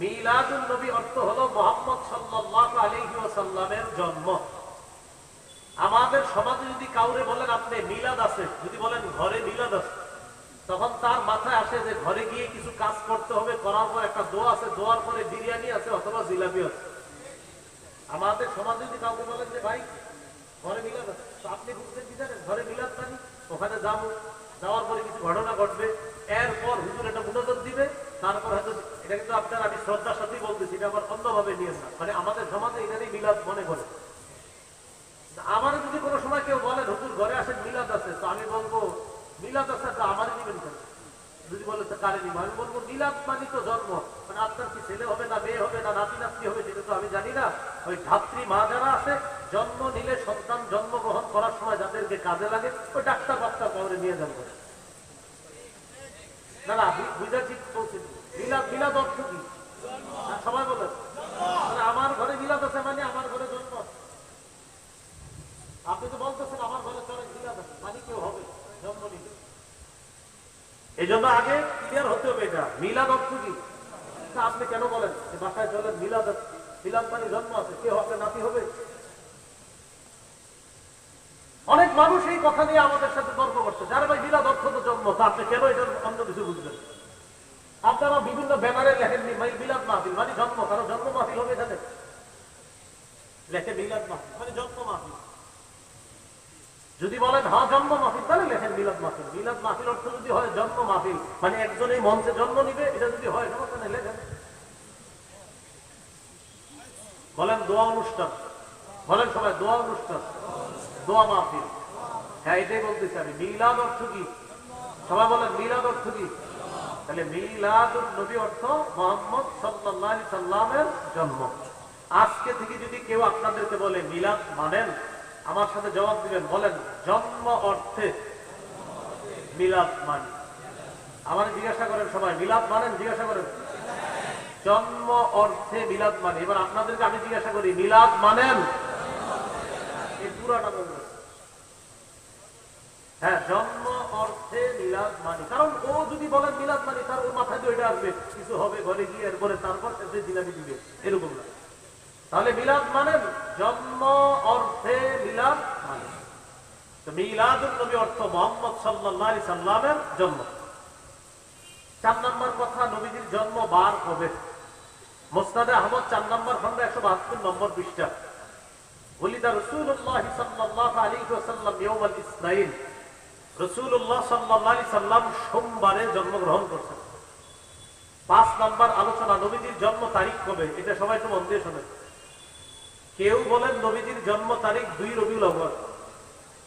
মিলাদুল নবী অর্থ হলো মোহাম্মদ সাল্লাল্লাহু আলাইহি ওয়াসাল্লামের জন্ম। আমাদের সমাজে যদি কাউরে বলেন, আপনি মিলাদ আছে, যদি বলেন, ঘরে মিলাদ আছে, তখন তার মাথায় আসে যে ঘরে গিয়ে কিছু কাজ করতে হবে, করার পর একটা দোয়া আছে, দোয়ার পরে বিরিয়ানি আছে অথবা জিলাপি আছে। আমাদের সমাজে যদি কাউকে বলেন যে, ভাই, ঘরে মিলাদ আছে আপনি বুঝতে কি জানেন? ঘরে মিলাদ জানি ওখানে যাব, যাওয়ার পরে কিছু ঘটনা ঘটবে, এরপর হুজুর একটা মুনাজত দিবে তারপর হয়তো এটা কিন্তু আপনার, আমি শ্রদ্ধার সাথেই বলতেছি, এটা আবার অন্যভাবে নিয়ে না। মানে আমাদের সমাজে এটারই মিলাদ মনে করে। আমার যদি কোনো সময় কেউ বলে, হুজুর, ঘরে আসেন, মিলাদ আছে। তো আমি বলব, মিলাদ আছে তো আমারই দিবেন কেন? যদি বলে, তো কারে নিব? আমি বলব, মিলাদ মানি তো জন্ম। মানে আপনার কি ছেলে হবে না মেয়ে হবে না নাতি নাতনি হবে সেটা তো আমি জানি না। ওই ধাত্রী মা যারা আছে, জন্ম নিলে সন্তান জন্মগ্রহণ করার সময় যাদেরকে কাজে লাগে, ওই ডাক্তার বাক্তার কাউরে নিয়ে যাব। না না বু- বলেন। মানে আপনি মানে হবে এই জন্য আগে ক্লিয়ার হতে হবে এটা। মিলাদ অর্থ কি? আপনি কেন বলেন? বাসায় চলেন মিলাদ মিলাদ মানে জন্ম আছে, কেউ আপনার নাতি হবে? অনেক মানুষ এই কথা নিয়ে আমাদের সাথে তর্ক করছে। যারা ভাই মিলাদ অর্থ তো জন্ম, তা আপনি কেন এটা অন্য কিছু বুঝবেন? আপনারা বিভিন্ন ব্যানারে লেখেননি ভাই মিলাদ মাহফিল মানে জন্ম, কারও জন্ম মাহফিল হবে এখানে লেখে মিলাদ মাহফিল মানে জন্ম মাহফিল। যদি বলেন হ্যাঁ জন্ম মাহফিল তাহলে লেখেন মিলাদ মাহফিল। মিলাদ মাহফিল অর্থ যদি হয় জন্ম মাহফিল মানে একজন এই মঞ্চে জন্ম নিবে, এটা যদি হয় সমস্যা নেই লেখেন। বলেন, দোয়া অনুষ্ঠান বলেন সবাই, দোয়া অনুষ্ঠান দোয়া মাহফিল। হ্যাঁ এটাই বলতেছি আমি। মিলাদ অর্থ কি? সবাই বলেন, মিলাদ অর্থ কি? তাহলে মিলাদুল নবী অর্থ মোহাম্মদ সাল্লাল্লাহু সাল্লামের জন্ম। আজকে থেকে যদি কেউ আপনাদেরকে বলে মিলাদ মানেন, আমার সাথে জবাব দিবেন, বলেন, জন্ম অর্থে মিলাদ মানি। আমার জিজ্ঞাসা করেন সবাই, মিলাদ মানেন? জিজ্ঞাসা করেন। জন্ম অর্থে মিলাদ মানে। এবার আপনাদেরকে আমি জিজ্ঞাসা করি, মিলাদ মানেন? এই পুরাটা বলবেন হ্যাঁ জন্ম অর্থে মিলাদ মানি। কারণ ও যদি বলেন মিলাদ মানি তার ওর মাথায় তো আসবে। কিছু হবে ঘরে গিয়ে এরপরে তারপর সে জিলাপি দিবে, এরকম না। তাহলে মিলাদ মানেন জন্ম অর্থে মিলাদ মানে। মিলাদুল নবী অর্থ মোহাম্মদ আলাইহি সাল্লামের জন্ম। চার নম্বর কথা, নবীজির জন্ম বার কবে মোস্তাদে আহমদ চার নম্বর খন্ড একশো বাহাত্তর নম্বর পৃষ্ঠা। বলিদা রসুল্লাহ সাল্লাহ আলী ওসাল্লাম ইসরাইল রসুল্লাহ সাল্লাহ সাল্লাম সোমবারে জন্মগ্রহণ করছেন। পাঁচ নম্বর আলোচনা, নবীজির জন্ম তারিখ কবে? এটা সবাই তো মন দিয়ে শোনে। কেউ বলেন নবীজির জন্ম তারিখ দুই রবিউল আউ্বাল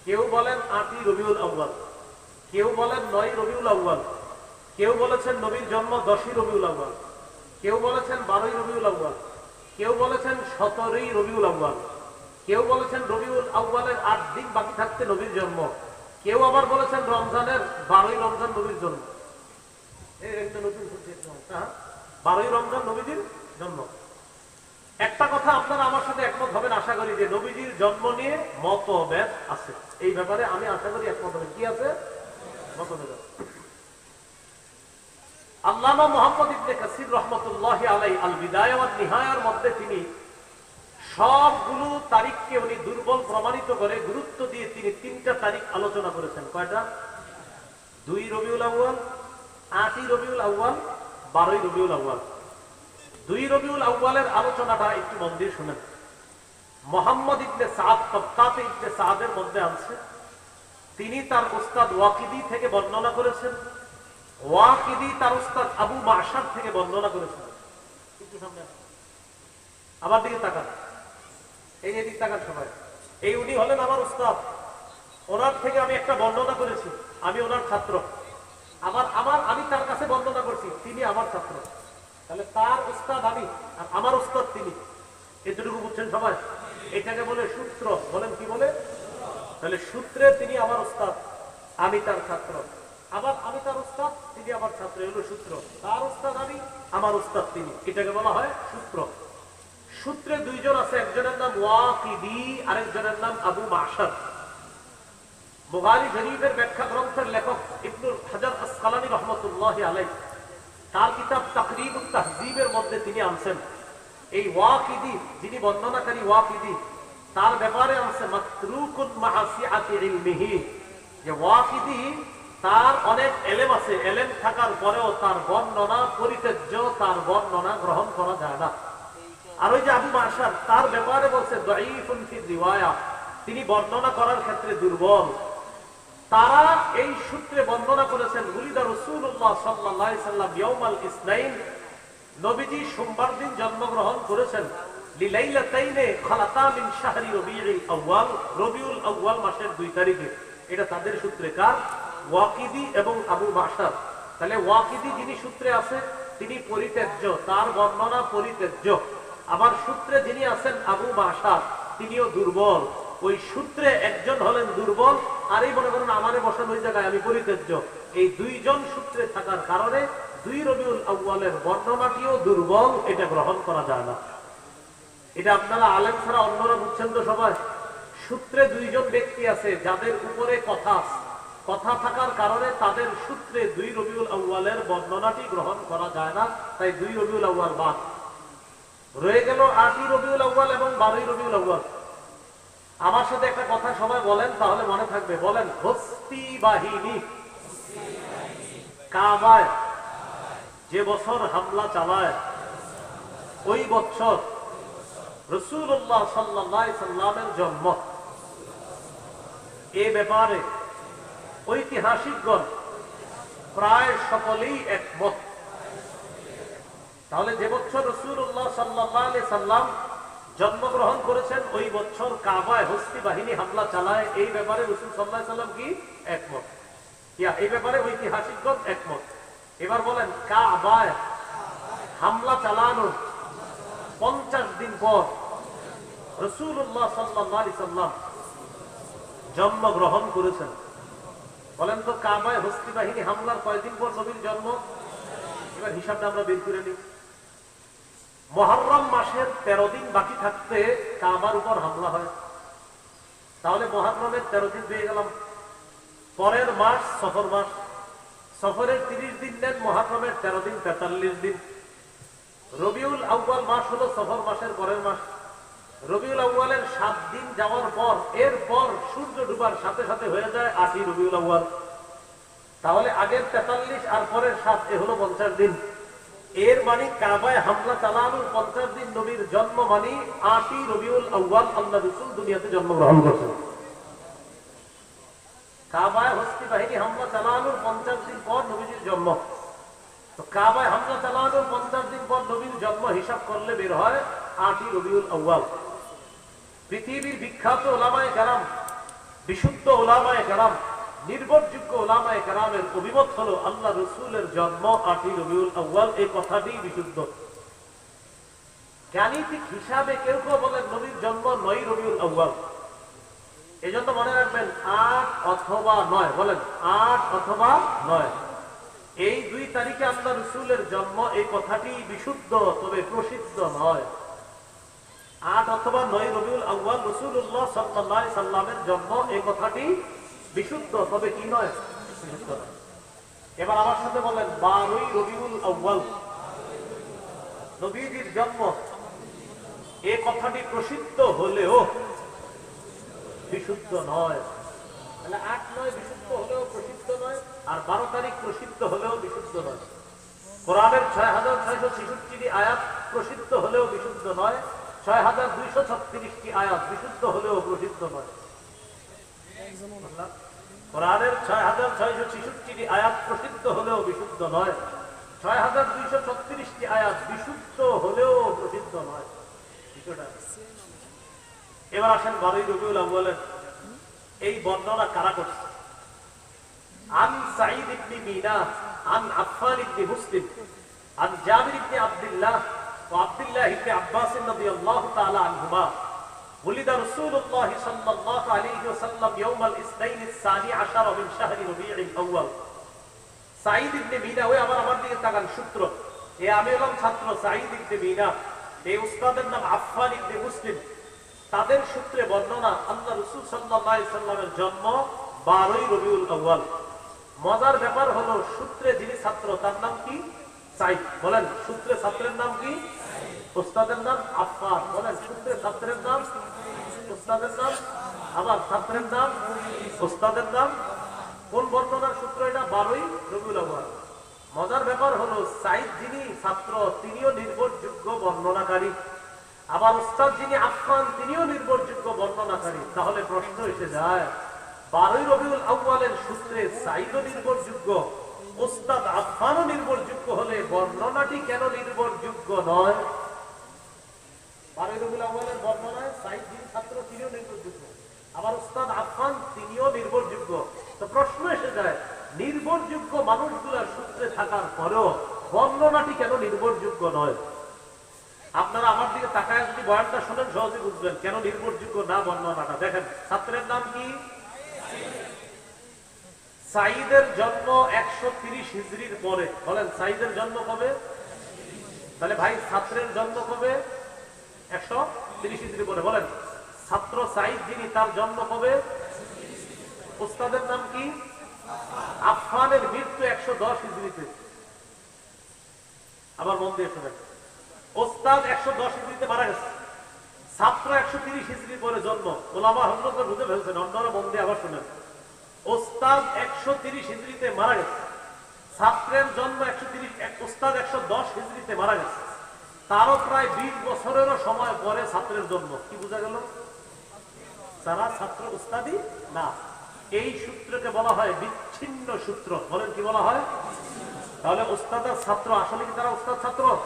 কেউ বলেন আটই রবিউল আউ্বাল কেউ বলেন নয় রবিউল আউ্বাল কেউ বলেছেন নবীর জন্ম দশই রবিউল আউ্বাল কেউ বলেছেন বারোই রবিউল আউ্বাল কেউ বলেছেন সতেরোই রবিউল আউ্বাল কেউ বলেছেন রবিউল আউ্বালের আট দিন বাকি থাকতে নবীর জন্ম। কেউ আবার বলেছেন রমজানের বারোই রমজান নবীর একটা, হ্যাঁ? বারোই রমজান নবীজির জন্ম। একটা কথা আপনারা আমার সাথে একমত হবেন আশা করি যে নবীজির জন্ম নিয়ে মতভেদ আছে। এই ব্যাপারে আমি আশা করি একমত হবেন। কি আছে? মতভেদ আছে। আল্লামা মোহাম্মদ ইবনে কাসির রহমতুল্লাহ আলাই আল বিদায় নিহায়ার মধ্যে তিনি সবগুলো তারিখকে উনি দুর্বল প্রমাণিত করে গুরুত্ব দিয়ে তিনি তিনটা তারিখ আলোচনা করেছেন। কয়টা? দুই রবিউল আউ্য়াল, আটই রবিউল আউ্য়াল, বারোই রবিউল আউ্য়াল। দুই রবিউল আউ্বালের আলোচনাটা একটু মন দিয়ে শুনেন। মোহাম্মদ ইবনে সাদ তপ্তাতে ইবনে সাদের মধ্যে আছে। তিনি তার উস্তাদ ওয়াকিদি থেকে বর্ণনা করেছেন। ওয়াকিদি তার উস্তাদ আবু মাসার থেকে বর্ণনা করেছেন। একটু সামনে দিকে তাকান। এই এদিক তাকান সবাই এই উনি হলেন আমার উস্তাদ। ওনার থেকে আমি একটা বর্ণনা করেছি। আমি ওনার ছাত্র। আমার আমার, আমি তার কাছে বর্ণনা করছি, তিনি আমার ছাত্র। তাহলে তার উস্তাদ আমি, আর আমার উস্তাদ তিনি। এতটুকু বুঝছেন সবাই? এটাকে বলে সূত্র। বলেন কি বলে? তাহলে সূত্রে তিনি আমার উস্তাদ, আমি তার ছাত্র। আবার আমি তার উস্তাদ, তিনি আমার ছাত্র। এগুলো সূত্র। তার উস্তাদ আমি, আমার উস্তাদ তিনি। এটাকে বলা হয় সূত্র। সূত্রে দুইজন আছে, একজনের নাম ওয়াকিদি, আরেকজনের নাম আবু মাসাদ শরীফের ব্যাখ্যা গ্রন্থের লেখক ইবনুল হাজার আসকালানি রহমতুল্লাহ আলাই তার কিতাব তাকরিব তাহজিবের মধ্যে তিনি আনছেন। এই ওয়াকিদি, যিনি বর্ণনাকারী ওয়াকিদি, তার ব্যাপারে মাতরুকুন যে ওয়াকিদি, তার অনেক এলেম আছে। এলেম থাকার পরেও তার বর্ণনা পরিত্যাজ্য, তার বর্ণনা গ্রহণ করা যায় না। আর ওই যে আবু মাসার তার ব্যাপারে বলছে তিনি বর্ণনা করার ক্ষেত্রে দুর্বল। তারা এই সূত্রে বর্ণনা করেছেন নবীজি সোমবার দিন জন্মগ্রহণ করেছেন এটা তাদের ওয়াকিদি এবং আবু তাহলে ওয়াকিদি যিনি সূত্রে আছে, তিনি পরিত্যাজ্য, তার বর্ণনা পরিত্যাজ্য। আবার সূত্রে যিনি আছেন আবু মাসার তিনিও দুর্বল। ওই সূত্রে একজন হলেন দুর্বল, আর এই মনে করেন আমারে বসানো ওই জায়গায় আমি পরিত্যাজ্য। এই দুইজন সূত্রে থাকার কারণে দুই রবিউল আউ্বালের বর্ণনাটিও দুর্বল, এটা গ্রহণ করা যায় না। এটা আপনারা আলেম ছাড়া অন্যরা বুঝছেন তো সবাই? সূত্রে দুইজন ব্যক্তি আছে, যাদের উপরে কথা। কথা থাকার কারণে তাদের সূত্রে দুই রবিউল আউ্বালের বর্ণনাটি গ্রহণ করা যায় না, তাই দুই রবিউল আউ্বাল বাদ। রয়ে গেল আটই রবিউল আউ্বাল এবং বারোই রবিউল আউ্বাল আমার সাথে একটা কথা সবাই বলেন, তাহলে মনে থাকবে। বলেন, হস্তি বাহিনী। কাবায় যে বছর হামলা চালায়, ওই বছর রসুল্লাহ সাল্লাহ সাল্লামের জন্ম। এ ব্যাপারে ঐতিহাসিকগণ প্রায় সকলেই একমত। তাহলে যে বছর রসুল্লাহ সাল্লাহ সাল্লাম জন্মগ্রহণ করেছেন, ওই বছর কাবায় হস্তি বাহিনী হামলা চালায়, এই ব্যাপারে রসুল সাল্লাহ সাল্লাম কি? একমত। এই ব্যাপারে ঐতিহাসিকগণ একমত। এবার বলেন, কাবায় হামলা চালানোর পঞ্চাশ দিন পর রসুল্লাহ সাল্লাহ সাল্লাম জন্মগ্রহণ করেছেন। বলেন তো, কাবায় হস্তি বাহিনী হামলার কয়দিন পর নবীর জন্ম? এবার হিসাবটা আমরা বের করে নিই। মহরম মাসের তেরো দিন বাকি থাকতে কাবার উপর হামলা হয়। তাহলে মহরমের তেরো দিন পেয়ে গেলাম। পরের মাস সফর মাস। সফরের তিরিশ দিন নেন মহাক্রমের তেরো দিন, তেতাল্লিশ দিন। রবিউল আউ্বাল মাস হলো সফর মাসের পরের মাস। রবিউল আউ্বালের সাত দিন যাওয়ার পর, এরপর সূর্য ডুবার সাথে সাথে হয়ে যায় আটই রবিউল আউ্বাল তাহলে আগের তেতাল্লিশ আর পরের সাত, এ হলো পঞ্চাশ দিন। এর মানে কাবায় হামলা চালানোর পঞ্চাশ দিন নবীর জন্ম মানে আটই রবিউল আউ্বাল আল্লাহ রসুল দুনিয়াতে জন্মগ্রহণ করছেন। কাবায় হস্তি বাহিনী হামলা চালানোর পঞ্চাশ দিন পর নবীজির জন্ম। কাবায় হামলা চালানোর পঞ্চাশ দিন পর নবীর জন্ম হিসাব করলে বের হয় আটই রবিউল আউ্বাল পৃথিবীর বিখ্যাত ওলামায় কারাম, বিশুদ্ধ ওলামায় কারাম নির্ভরযোগ্য ওলামায় কারামের অভিমত হলো আল্লাহ রসুলের জন্ম আটই রবিউল আউ্বাল এই কথাটি বিশুদ্ধ। জ্ঞানীতিক হিসাবে কেউ কেউ বলেন নবীর জন্ম নয় রবিউল আউ্বাল এই জন্য মনে রাখবেন আট অথবা নয়, বলেন আট অথবা নয়। এই দুই তারিখে আল্লাহ রসুলের জন্ম, এই কথাটি বিশুদ্ধ, তবে প্রসিদ্ধ নয়। আট অথবা নয় রবিউল আউ্বাল রসুল্লাহ সাল্লাহ সাল্লামের জন্ম, এই কথাটি বিশুদ্ধ তবে কি নয়? বিশুদ্ধ নয়। এবার আমার সাথে বলেন বারোই রবিউল আউ্বাল নবীজির জন্ম। এ কথাটি প্রসিদ্ধ হলেও বিশুদ্ধ নয়। তাহলে আট নয় বিশুদ্ধ হলেও প্রসিদ্ধ নয়। আর বারো তারিখ প্রসিদ্ধ হলেও বিশুদ্ধ নয়। কোরআনের ছয় হাজার ছয়শো ছেষট্টি আয়াত প্রসিদ্ধ হলেও বিশুদ্ধ নয়। ছয় হাজার দুইশো ছত্রিশটি আয়াত বিশুদ্ধ হলেও প্রসিদ্ধ নয়। কোরআনের ছয় হাজার ছয়শো ছেষট্টিটি আয়াত প্রসিদ্ধ হলেও বিশুদ্ধ নয়। ছয় হাজার দুইশো ছত্রিশটি আয়াত বিশুদ্ধ হলেও প্রসিদ্ধ নয়। এবার আসেন বারোই রবিউল বলেন এই বর্ণনা কারা করছে? আন সাঈদ ইবনি মিনা আন আফফান ইবনি মুসলিম, আন জাবির ইবনি আব্দুল্লাহ ও আব্দুল্লাহ ইবনি আব্বাস রাদিয়াল্লাহু তাআলা আনহুমা। ولد رسول الله صلى الله عليه وسلم يوم الاثنين الثاني عشر من شهر ربيع الاول সাইদ ইবনে মিনা ওই আমার আমার দিকে তাকান সূত্র এ আমি হলাম ছাত্র সাইদ ইবনে মিনা এই উস্তাদের নাম আফফান ইবনে মুসলিম তাদের সূত্রে বর্ণনা আল্লাহ রসুল সাল্লাহ সাল্লামের জন্ম বারোই রবিউল আউ্বাল মজার ব্যাপার হলো সূত্রে যিনি ছাত্র তার নাম কি সাইদ বলেন সূত্রে ছাত্রের নাম কি ওস্তাদের নাম আফফান। বলেন সূত্রে ছাত্রের নাম, ওস্তাদের নাম আবার ছাত্রের নাম, ওস্তাদের নাম, কোন বর্ণনার সূত্র এটা? বারোই রবিউল আউয়াল। মজার ব্যাপার হলো, সাইদ যিনি ছাত্র, তিনিও নির্ভরযোগ্য বর্ণনাকারী। আবার ওস্তাদ যিনি আফফান, তিনিও নির্ভরযোগ্য বর্ণনাকারী। তাহলে প্রশ্ন এসে যায়, বারোই রবিউল আউ্বালের সূত্রে সাইদও নির্ভরযোগ্য, ওস্তাদ আফফানও নির্ভরযোগ্য হলে বর্ণনাটি কেন নির্ভরযোগ্য নয়? বুঝবেন কেন নির্ভরযোগ্য না বর্ণনাটা। দেখেন, ছাত্রের নাম কি? সাইদের জন্ম একশো তিরিশ হিজড়ির পরে। বলেন সাইদের জন্ম কবে? তাহলে ভাই, ছাত্রের জন্ম কবে? একশো তিরিশ হিজড়ি পরে বলেন। ছাত্র সাইদ যিনি, তার জন্ম কবে? ওস্তাদের নাম কি? আফফানের মৃত্যু একশো দশ হিজড়িতে আবার মন দিয়ে শোনেন। ওস্তাদ একশো দশ হিজড়িতে মারা গেছে। ছাত্র একশো তিরিশ হিজড়ি পরে জন্ম। ওলামা হন্নকে বুঝে ফেলছেন, অন্যরা মন দিয়ে আবার শোনেন। ওস্তাদ একশো তিরিশ হিজড়িতে মারা গেছে। ছাত্রের জন্ম একশো তিরিশ ওস্তাদ একশো দশ হিজড়িতে মারা গেছে। তারও প্রায় বিশ বছরেরও সময় পরে ছাত্রের জন্ম। কি বোঝা গেল? তারা ছাত্র উস্তাদি? না। এই সূত্রকে বলা হয় বিচ্ছিন্ন সূত্র। বলেন কি বলা হয়? তাহলে উস্তাদের ছাত্র, আসলে কি তারা উস্তাদ ছাত্র?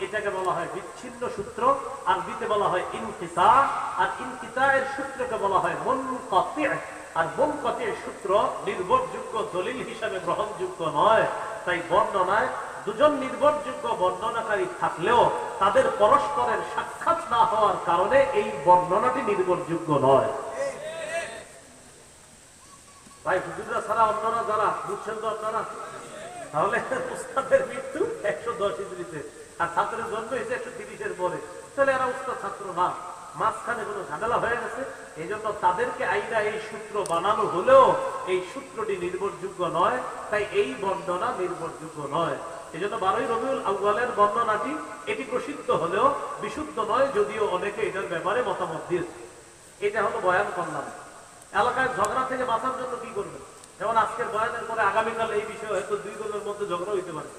এটাকে বলা হয় বিচ্ছিন্ন সূত্র। আর দিতে বলা হয় ইনকিতা। আর ইনকিতা এর সূত্রকে বলা হয় মুনকাতি। আর মুনকাতি সূত্র নির্ভরযোগ্য দলিল হিসাবে গ্রহণযোগ্য নয়। তাই বর্ণনায় দুজন নির্ভরযোগ্য বর্ণনাকারী থাকলেও তাদের পরস্পরের সাক্ষাৎ না হওয়ার কারণে এই বর্ণনাটি নির্ভরযোগ্য নয়। ভাই, হুজুররা ছাড়া অন্যরা যারা, বুঝছেন তো আপনারা? তাহলে উস্তাদের মৃত্যু একশো দশ ইঞ্চিতে আর ছাত্রের জন্ম হয়েছে একশো তিরিশের পরে। তাহলে এরা উস্তাদ, ছাত্র না। মাঝখানে কোনো ঝামেলা হয়ে গেছে। এই জন্য তাদেরকে আইনা এই সূত্র বানানো হলেও এই সূত্রটি নির্ভরযোগ্য নয়, তাই এই বর্ণনা নির্ভরযোগ্য নয়। এই জন্য বারোই রবিউল আউ্বালের বর্ণনাটি এটি প্রসিদ্ধ হলেও বিশুদ্ধ নয়, যদিও অনেকে এটার ব্যাপারে মতামত দিয়েছে এটা হলো বয়ান করলাম এলাকায় ঝগড়া থেকে বাঁচার জন্য কি করবেন? যেমন আজকের বয়ানের পরে আগামীকাল এই বিষয়ে হয়তো দুই দলের মধ্যে ঝগড়া হইতে পারে।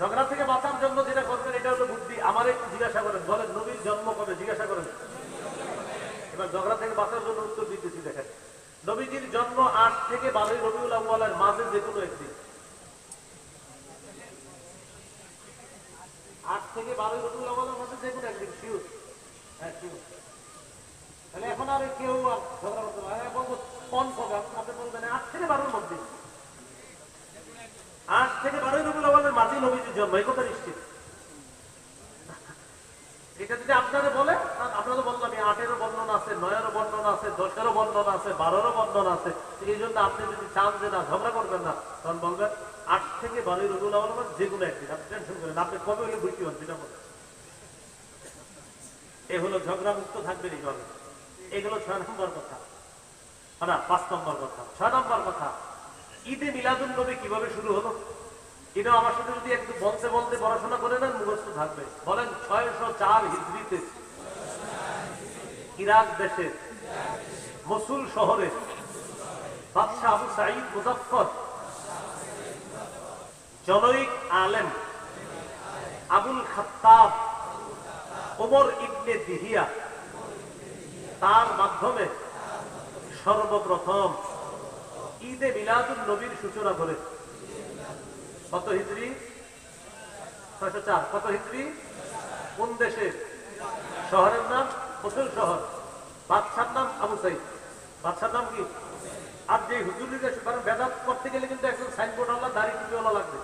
ঝগড়া থেকে বাঁচার জন্য যেটা করবেন, এটা হলো বুদ্ধি। আমার একটু জিজ্ঞাসা করেন, বলেন, নবীর জন্ম কবে? জিজ্ঞাসা করেন। এবার ঝগড়া থেকে বাঁচার জন্য উত্তর দিতেছি, দেখেন। নবীজির জন্ম আট থেকে বারোই রবিউল আউ্বালের মাঝে যে কোনো একদিন। আট থেকে বারোই রবিউল আউ্বালের মাঝে যে কোনো একদিন শিউর হ্যাঁ শিউর তাহলে এখন আর কেউ আর ঝগড়া করতে পারে এখন কম কবে আপনি বলবেন, আট থেকে বারোর মধ্যে। আট থেকে বারোই রবিউল আউ্বালের মাঝে নবীজির জন্ম, এই কথা নিশ্চিত। এটা যদি আপনারা বলে আপনারা বললাম আটেরও বর্ণনা আছে, নয়েরও বর্ণনা আছে, দশেরও বর্ণনা আছে, বারোরও বর্ণনা আছে এই জন্য আপনি যদি চান যে না, ঝগড়া করবেন না, তখন বলবেন আট থেকে বারোই রবিউল আউ্বাল যে কোনো একদিন। আপনি টেনশন করেন আপনি কবে হলে বুঝতে পারেন সেটা বলেন। এ হলো ঝগড়া মুক্ত থাকবেন এইভাবে এগুলো ছয় নম্বর কথা। না, পাঁচ নম্বর কথা। ছয় নম্বর কথা, ঈদে মিলাদুল নবী কীভাবে শুরু হলো? এটা আমার সাথে যদি একটু বলতে বলতে পড়াশোনা করে নেন, মুখস্থ থাকবে। বলেন ছয়শো চার হিজড়িতে ইরাক দেশে, মসুল শহরে, বাদশাহ আবু সাঈদ মুজাফর জনৈক আলেম আবুল খাত্তাব, ওমর ইবনে দিহিয়া। তার মাধ্যমে সর্বপ্রথম ঈদে মিলাদুল নবীর সূচনা করে। কত হিজড়ি ছয়শো চার। কত হিজড়ি কোন দেশে? শহরের নাম? মুসল শহর। বাদশার নাম আবু সাইদ। বাদশার নাম কি? আর যে হুজুরিকে কারণ বেদাত করতে গেলে কিন্তু একজন সাইনবোর্ড আল্লাহ দাড়ি টুপিওয়ালা লাগবে।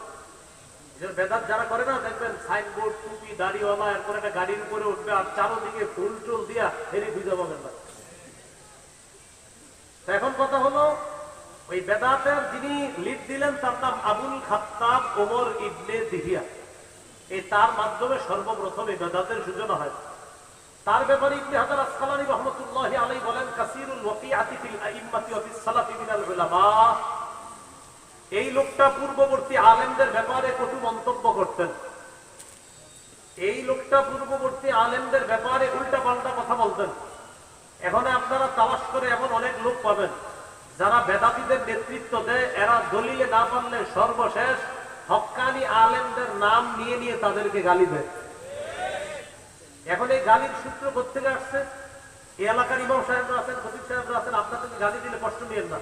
বেদাত যারা করে না, দেখবেন সাইনবোর্ড টুপি, দাড়িওয়ালা, এরপর একটা গাড়ির উপরে উঠবে আর চারোদিকে ফুল টুল দিয়া এরই বুঝা পাবেন না। এখন কথা হলো, ওই বেদাতের যিনি লিড দিলেন, তার নাম আবুল খাত্তাব ওমর ইবনে দিহিয়া। এই তার মাধ্যমে সর্বপ্রথম এই বেদাতের সূচনা হয়। তার ব্যাপারে ইবনে হাজার আসকালানি রহমতুল্লাহ আলাই বলেন, কাসিরুল ওয়াকিআতি ফিল আইম্মাতি ওয়া ফিস সালাফি মিনাল উলামা। এই লোকটা পূর্ববর্তী আলেমদের ব্যাপারে কটু মন্তব্য করতেন। এই লোকটা পূর্ববর্তী আলেমদের ব্যাপারে উল্টা পাল্টা কথা বলতেন। এখন আপনারা তালাশ করে এমন অনেক লোক পাবেন, যারা বেদাতিদের নেতৃত্ব দেয়। এরা দলিলে না পারলে সর্বশেষ হকানি আলেমদের নাম নিয়ে নিয়ে তাদেরকে গালি দেয়। এখন এই গালির সূত্র কোথেকে আসছে? এই এলাকার ইমাম সাহেবরা আছেন, খতিব সাহেবরা আছেন আপনাদেরকে গালি দিলে কষ্ট নিয়েন না।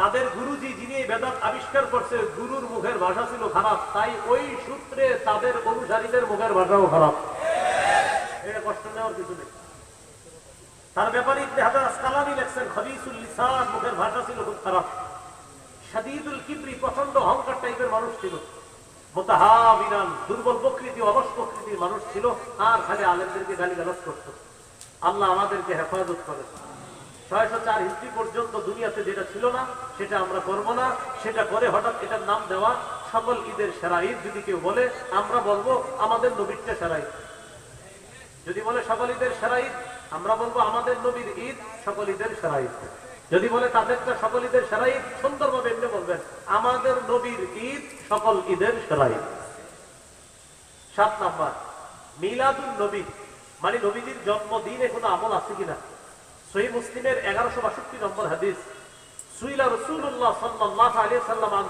তাদের গুরুজি যিনি এই বেদাত আবিষ্কার করছে, গুরুর মুখের ভাষা ছিল খারাপ, তাই ওই সূত্রে তাদের অনুসারীদের মুখের ভাষাও খারাপ। কষ্ট নেওয়ার কিছু নেই। তার ব্যাপারে ইবনে হাজার আসকালানি লেখছেন খবিসুল লিসান মুখের ভাষা ছিল খুব খারাপ। শাদীদুল কিবরি প্রচণ্ড অহংকার টাইপের মানুষ ছিল। দুর্বল প্রকৃতি প্রকৃতির মানুষ ছিল খালি আলেমদেরকে গালি করত। আল্লাহ আমাদেরকে হেফাজত ছয়শো চার হিস্ট্রি পর্যন্ত দুনিয়াতে যেটা ছিল না, সেটা আমরা করব না। সেটা করে হঠাৎ এটার নাম দেওয়া সকল ঈদের সেরা ঈদ, যদি কেউ বলে, আমরা বলব, আমাদের নবীরটা সেরা ঈদ। যদি বলে, সকল ঈদের সেরা ঈদ, আমরা বলব, আমাদের নবীর ঈদ, সকল ঈদের সেরা ঈদ। যদি বলে তাদেরটা সকল ঈদের সেরা ঈদ সুন্দরভাবে এমনি বলবেন, আমাদের নবীর ঈদ সকল ঈদের সেরা ঈদ সাত নাম্বার মিলাদুল নবী মানে নবীজির জন্মদিনে কোনো আমল আছে কিনা? সহি মুসলিমের এগারোশো বাষট্টি নম্বর হাদিস, সুইলা রসুল্লাহ সাল্লাহ সাল্লাম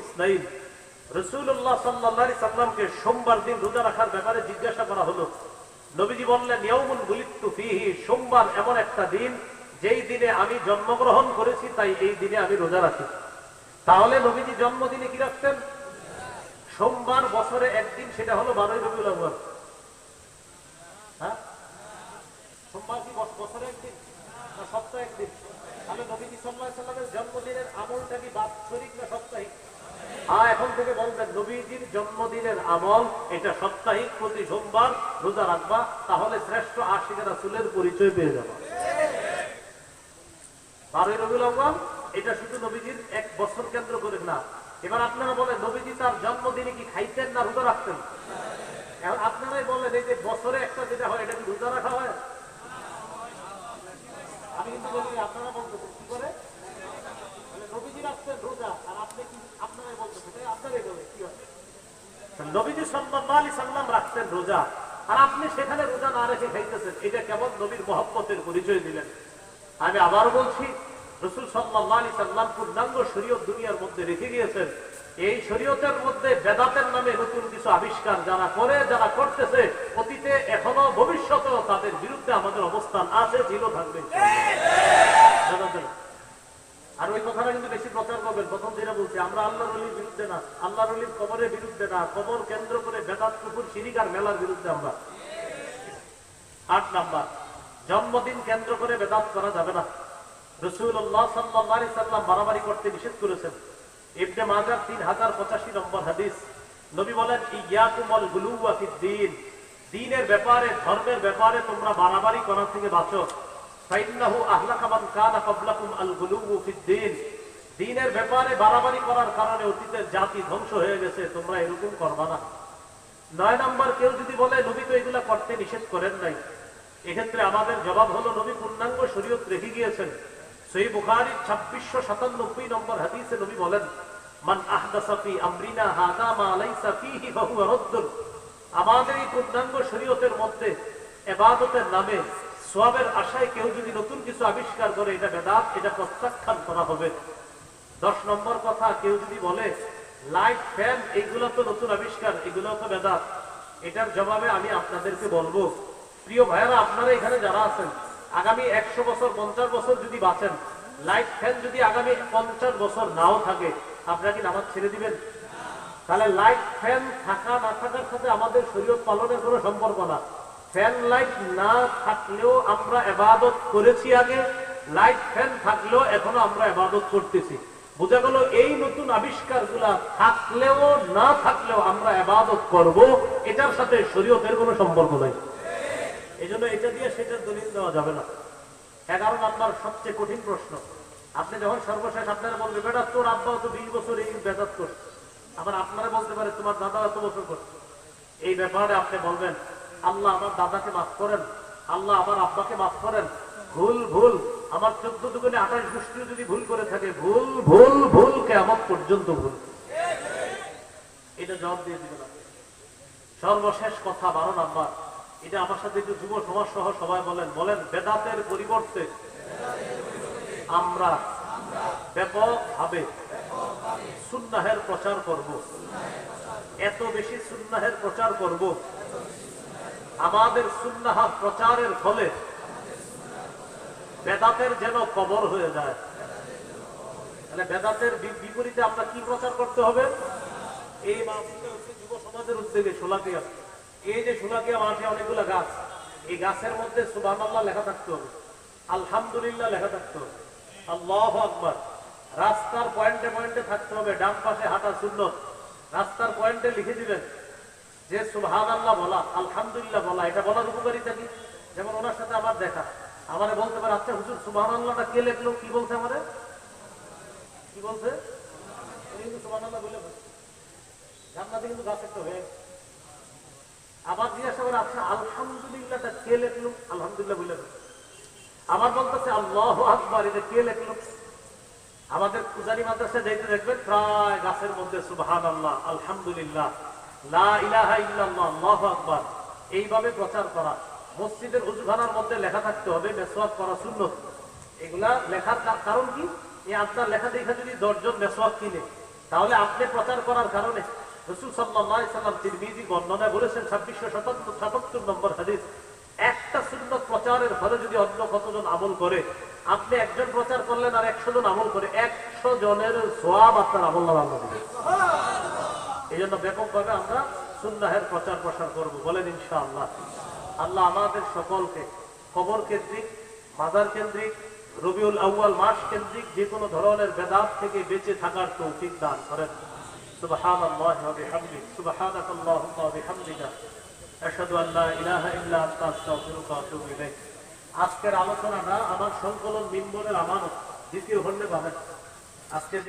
ইসনাইল রসুল্লাহ সাল্লাহ সাল্লামকে সোমবার দিন রোজা রাখার ব্যাপারে জিজ্ঞাসা করা হলো। নবীজি বললেন ইয়ৌমুল ফিহি, সোমবার এমন একটা দিন যেই দিনে আমি জন্মগ্রহণ করেছি, তাই এই দিনে আমি রোজা রাখি। তাহলে নবীজি জন্মদিনে কি রাখতেন? সোমবার বছরে একদিন, সেটা হলো বারোই আউয়াল। হ্যাঁ? সোমবার কি বছরে একদিন? তাহলে সাপ্তাহিক? হ্যাঁ এখন থেকে বলবেন, নবীজির জন্মদিনের আমল এটা সাপ্তাহিক, প্রতি সোমবার রোজা রাখবা, তাহলে শ্রেষ্ঠ আশিকের রাসূলের পরিচয় পেয়ে যাবা। বারোই রবিউল আউয়াল, এটা শুধু নবীজির এক বছর কেন্দ্র করে না। এবার আপনারা বলেন, নবীজি তার জন্মদিনে কি খাইতেন না রোজা রাখতেন? আপনারাই বলেন, এই যে বছরে একটা যেটা হয়, এটা কি রোজা রাখা হয়? আমি কিন্তু বলি, আপনারা বলতেছেন কি করে? নবীজি রাখতেন রোজা, আর আপনি কি আপনারাই বলতেছেন আপনারাই বলে কি হয়? নবীজি সাল্লাল্লাহু আলাইহি সাল্লাম রাখতেন রোজা, আর আপনি সেখানে রোজা না রেখে খাইতেছেন, এটা কেবল নবীর মহব্বতের পরিচয় দিলেন। আমি আবার বলছি, রসুল আলাইহি সাল্লাম পূর্ণাঙ্গ শরীয়ত দুনিয়ার মধ্যে রেখে গিয়েছেন। এই শরীয়তের মধ্যে বেদাতের নামে নতুন কিছু আবিষ্কার যারা করে, যারা করতেছে, অতীতে এখনও, ভবিষ্যতেও তাদের বিরুদ্ধে আমাদের অবস্থান আছে ছিল থাকবে আর ওই কথাটা কিন্তু বেশি প্রচার করবেন। প্রথম যেটা বলছি, আমরা আল্লাহ রলির বিরুদ্ধে না আল্লাহ রলির কবরের বিরুদ্ধে না, কবর কেন্দ্র করে বেদাত, কুকুর সিরিকার মেলার বিরুদ্ধে আমরা। আট নাম্বার। জন্মদিন কেন্দ্র করে বেদাত করা যাবে না। রসুল্লাহ সাল্লাহ সাল্লাম বাড়াবাড়ি করতে নিষেধ করেছেন। ইবনে মাজার তিন হাজার পঁচাশি নম্বর হাদিস। নবী বলেন ইয়াকুমল গুলুয়া দিন। দিনের ব্যাপারে, ধর্মের ব্যাপারে তোমরা বাড়াবাড়ি করা থেকে বাঁচো। কানা আল ব্যাপারে বাড়াবাড়ি করার কারণে অতীতের জাতি ধ্বংস হয়ে গেছে, তোমরা এরকম করবা না। নয় নম্বর, কেউ যদি বলে, নবী তো এগুলা করতে নিষেধ করেন নাই। এক্ষেত্রে আমাদের জবাব হলো নবী পূর্ণাঙ্গ শরীয়ত রেখে গিয়েছেন। সেই বুখারির ছাব্বিশশো সাতানব্বই নম্বর হাদিসে নবী বলেন, মান আহদাসাফি আমরিনা হাদা মা রদ্দুন আমাদের এই পূর্ণাঙ্গ শরীয়তের মধ্যে এবাদতের নামে সোয়াবের আশায় কেউ যদি নতুন কিছু আবিষ্কার করে, এটা বেদাত, এটা প্রত্যাখ্যান করা হবে। দশ নম্বর কথা, কেউ যদি বলে, লাইট, ফ্যান এগুলো তো নতুন আবিষ্কার এগুলো তো বেদাত। এটার জবাবে আমি আপনাদেরকে বলব প্রিয় ভাইয়ারা, আপনারা এখানে যারা আছেন, আগামী একশো বছর, পঞ্চাশ বছর যদি বাঁচেন লাইট ফ্যান যদি আগামী পঞ্চাশ বছর নাও থাকে, আপনারা কি নামাজ ছেড়ে দিবেন? তাহলে লাইট ফ্যান থাকা না থাকার সাথে আমাদের শরীয়ত পালনের কোনো সম্পর্ক না। ফ্যান লাইট না থাকলেও আমরা এবাদত করেছি আগে, লাইট ফ্যান থাকলেও এখনও আমরা এবাদত করতেছি। বোঝা গেল এই নতুন আবিষ্কারগুলা থাকলেও না থাকলেও আমরা এবাদত করব, এটার সাথে শরীয়তের কোনো সম্পর্ক নাই। এই জন্য এটা দিয়ে সেটার দলিল দেওয়া যাবে না। এগারো নাম্বার সবচেয়ে কঠিন প্রশ্ন। আপনি যখন সর্বশেষ আপনারা বলবে, বেটা, তোর আব্বাও তো বিশ বছর এই বেদাত করছে। আবার আপনারা বলতে পারে, তোমার দাদা এত বছর করছে। এই ব্যাপারে আপনি বলবেন, আল্লাহ আমার দাদাকে মাফ করেন, আল্লাহ আমার আব্বাকে মাফ করেন। ভুল ভুল। আমার চোদ্দ দুগুণে আঠাশ গোষ্ঠীও যদি ভুল করে থাকে, ভুল ভুল ভুল কেমন পর্যন্ত ভুল। এটা জবাব দিয়ে দিবে না সর্বশেষ কথা বারো নাম্বার। এটা আমার সাথে একটু যুব সমাজ সহ সবাই বলেন বলেন, বেদাতের পরিবর্তে আমরা ব্যাপকভাবে সুন্নাহের প্রচার করব। এত বেশি সুন্নাহের প্রচার করব। আমাদের সুন্নাহা প্রচারের ফলে বেদাতের যেন কবর হয়ে যায়। তাহলে বেদাতের বিপরীতে আমরা কি প্রচার করতে হবে? এই মাহফিলটা হচ্ছে যুব সমাজের উদ্যোগে সোলাকিয়া এই যে সোলাকিয়া মাঠে অনেকগুলো গাছ, এই গাছের মধ্যে সুবহানাল্লাহ লেখা থাকতে আলহামদুলিল্লাহ লেখা থাকতো আল্লাহ আকবার। রাস্তার পয়েন্টে পয়েন্টে থাকতে হবে, ডান পাশে হাঁটা শূন্য রাস্তার পয়েন্টে লিখে দিবেন, যে সুবহান আল্লাহ বলা, আলহামদুলিল্লাহ বলা, এটা বলার উপকারিতা কি? যেমন ওনার সাথে আমার দেখা। আমারে বলতে পারে আচ্ছা হুজুর সুবহান আল্লাহটা কে লিখলো, কি বলছে আমারে? কি বলছে? সুবহান আল্লাহ বলে। জান্নাতে কিন্তু গাছ একটা হয়ে। আবার জিজ্ঞাসা করে আচ্ছা আলহামদুলিল্লাহটা কে লিখলো? আলহামদুলিল্লাহ, বলে। আবার বলতেছে, আল্লাহ আকবার, এটা কে লিখলো? আমাদের পূজারি মাদ্রাসা যাইতে দেখবেন, প্রায় গাছের মধ্যে সুবহান আল্লাহ আলহামদুলিল্লাহ, লা ইলাহা ইল্লাল্লাহ, আল্লাহু আকবার, এইভাবে প্রচার করা। মসজিদের উজুখানার মধ্যে লেখা থাকতে হবে, মেসওয়াক করা সুন্নত এগুলা লেখার কারণ কি? এই আপনার লেখা, দেখা যদি দশজন মেসওয়াক কিনে, তাহলে আপনি প্রচার করার কারণে রসুল সাল্লাহ সাল্লাম তিরমিজি বর্ণনায় বলেছেন ছাব্বিশশো সাতাত্তর সাতাত্তর নম্বর হাদিস একটা সুন্নত প্রচারের ফলে যদি অন্য কতজন আমল করে আপনি একজন প্রচার করলেন আর একশো জন আমল করে একশো জনের সোয়াব আপনার আমল নামা দিবে এই জন্য ব্যাপকভাবে আমরা সুন্নাহের প্রচার প্রসার করব বলেন ইনশাআল্লাহ। আল্লাহ আমাদের সকলকে কবর কেন্দ্রিক মাজার কেন্দ্রিক রবিউল আউয়াল মাস কেন্দ্রিক যে কোনো ধরনের বেদাত থেকে বেঁচে থাকার তৌফিক দান করেন। سبحان الله وبحمده سبحانك اللهم وبحمدك أشهد أن لا إله إلا أنت أستغفرك وأتوب إليك আজকের আলোচনাটা আমার সংকলন মিনবরের আমানত দ্বিতীয় খণ্ডে পাবেন আজকে যে